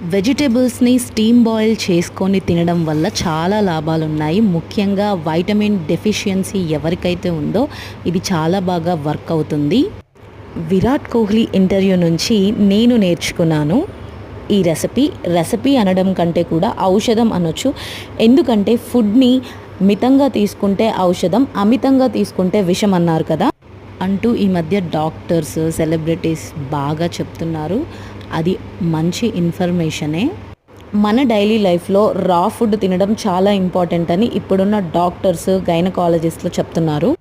వెజిటేబుల్స్ని steam boil చేసుకొని తినడం వల్ల చాలా లాభాలు ఉన్నాయి ముఖ్యంగా వైటమిన్ డెఫిషియన్సీ ఎవరికైతే ఉందో ఇది చాలా బాగా వర్క్ అవుతుంది. విరాట్ కోహ్లీ ఇంటర్వ్యూ నుంచి నేను నేర్చుకున్నాను ఈ రెసిపీ. రెసిపీ అనడం కంటే కూడా ఔషధం అనొచ్చు. ఎందుకంటే ఫుడ్ని మితంగా తీసుకుంటే ఔషధం అమితంగా తీసుకుంటే విషం అన్నారు కదా. అంటూ ఈ మధ్య డాక్టర్స్ సెలబ్రిటీస్ బాగా చెప్తున్నారు. అది మంచి ఇన్ఫర్మేషనే. మన డైలీ లైఫ్లో రా ఫుడ్ తినడం చాలా ఇంపార్టెంట్ అని ఇప్పుడున్న డాక్టర్స్ గైనకాలజిస్ట్లు చెప్తున్నారు.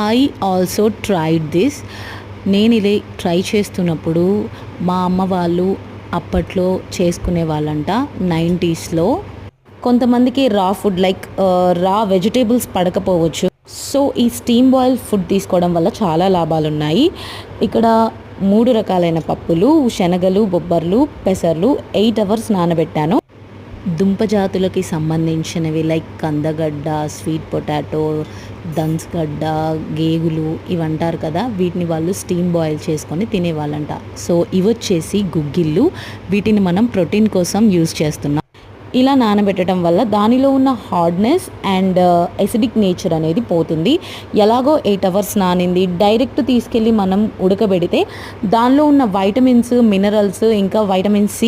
I also tried this. నేను ఇది ట్రై చేస్తున్నప్పుడు మా అమ్మ వాళ్ళు అప్పట్లో చేసుకునే వాళ్ళంట నైంటీస్లో. కొంతమందికి raw food like raw vegetables పడకపోవచ్చు. So ఈ స్టీమ్ బాయిల్ ఫుడ్ తీసుకోవడం వల్ల చాలా లాభాలు ఉన్నాయి ఇక్కడ మూడు రకాలైన పప్పులు శనగలు బొబ్బర్లు పెసర్లు ఎయిట్ అవర్స్ నానబెట్టాను. దుంప జాతులకి సంబంధించినవి లైక్ కందగడ్డ స్వీట్ పొటాటో దన్స్గడ్డ గేగులు ఇవి అంటారు కదా వీటిని వాళ్ళు స్టీమ్ బాయిల్ చేసుకొని తినేవాళ్ళంట. సో ఇవి వచ్చేసి గుగ్గిళ్ళు. వీటిని మనం ప్రోటీన్ కోసం యూజ్ చేస్తున్నాం. ఇలా నానబెట్టడం వల్ల దానిలో ఉన్న hardness and uh, acidic nature అనేది పోతుంది. ఎలాగో ఎయిట్ అవర్స్ నానింది. డైరెక్ట్ తీసుకెళ్ళి మనం ఉడకబెడితే దానిలో ఉన్న వైటమిన్స్ మినరల్స్ ఇంకా వైటమిన్ సి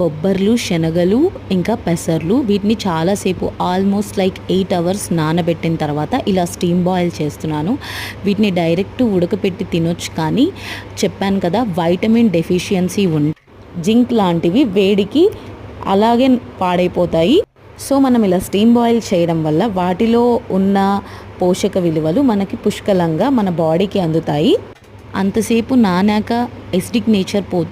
బొబ్బర్లు శనగలు ఇంకా పెసర్లు వీటిని చాలాసేపు ఆల్మోస్ట్ లైక్ ఎయిట్ అవర్స్ నానబెట్టిన తర్వాత ఇలా స్టీమ్ బాయిల్ చేస్తున్నాను. వీటిని డైరెక్ట్ ఉడకపెట్టి తినొచ్చు కానీ చెప్పాను కదా వైటమిన్ డెఫిషియన్సీ ఉంది జింక్ లాంటివి వేడికి అలాగే పాడైపోతాయి. సో మనం ఇలా స్టీమ్ బాయిల్ చేయడం వల్ల వాటిలో ఉన్న పోషక విలువలు మనకి పుష్కలంగా మన బాడీకి అందుతాయి. అంతసేపు నానాక ఎసిడిక్ నేచర్ పోతుంది.